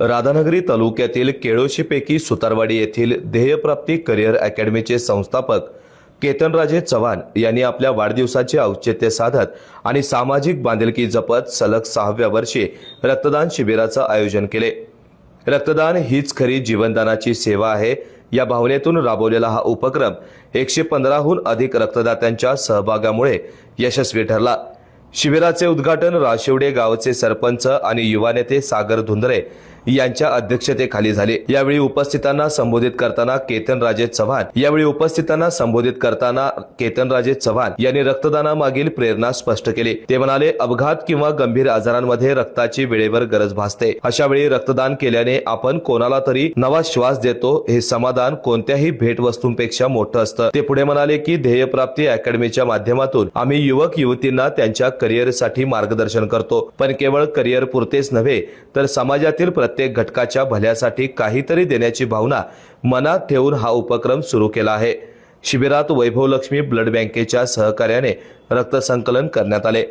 राधानगरी तालुक्यातील केळोशीपैकी सुतारवाडी येथील ध्येयप्राप्ती करिअर अकॅडमीचे संस्थापक केतनराजे चव्हाण यांनी आपल्या वाढदिवसाचे औचित्य साधत आणि सामाजिक बांधिलकी जपत सलग सहाव्या वर्षी रक्तदान शिबिराचं आयोजन केले. रक्तदान हीच खरी जीवनदानाची सेवा आहे. या भावनेतून राबवलेला हा उपक्रम एकशे पंधराहून अधिक रक्तदात्यांच्या सहभागामुळे यशस्वी ठरला. शिबिराचे उद्घाटन राशिवडे गावचे सरपंच आणि युवा नेते सागर धुंदरे यांच्या अध्यक्षतेखाली झाले. यावेळी उपस्थितांना संबोधित करताना केतनराजे चव्हाण यावेळी उपस्थितांना संबोधित करताना केतनराजे चव्हाण यांनी रक्तदानामागील प्रेरणा स्पष्ट केली. ते म्हणाले अपघात किंवा गंभीर आजारांमध्ये रक्ताची वेळेवर गरज भासते. अशा वेळी रक्तदान केल्याने आपण कोणाला तरी नवा श्वास देतो हे समाधान कोणत्याही भेटवस्तूंपेक्षा मोठं असतं. ते पुढे म्हणाले की ध्येयप्राप्ती अकॅडमीच्या माध्यमातून आम्ही युवक युवतींना त्यांच्या करिअरसाठी मार्गदर्शन करतो. पण केवळ करिअर पुरतेच नव्हे तर समाजातील प्रत्येक घटकाच्या भल्यासाठी काहीतरी देण्याची भावना मनात ठेवून हा उपक्रम सुरू केला आहे. शिबिरात वैभवलक्ष्मी ब्लड बँकेच्या सहकार्याने रक्तसंकलन करण्यात आले.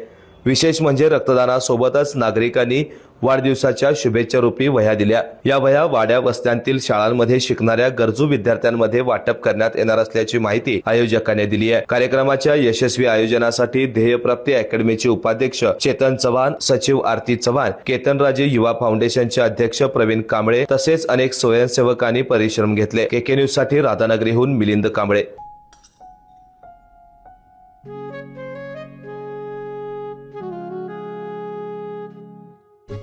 विशेष म्हणजे रक्तदानासोबतच नागरिकांनी वाढदिवसाच्या शुभेच्छा रूपी वह्या दिल्या. या वह्या वाड्या वस्त्यांतील शाळांमध्ये शिकणाऱ्या गरजू विद्यार्थ्यांमध्ये वाटप करण्यात येणार असल्याची माहिती आयोजकांनी दिली आहे. कार्यक्रमाच्या यशस्वी आयोजनासाठी ध्येयप्राप्ती अकॅडमीचे उपाध्यक्ष चेतन चव्हाण सचिव आरती चव्हाण केतनराजे युवा फाउंडेशनचे अध्यक्ष प्रवीण कांबळे तसेच अनेक स्वयंसेवकांनी परिश्रम घेतले. केके न्यूजसाठी राधानगरीहून मिलिंद कांबळे.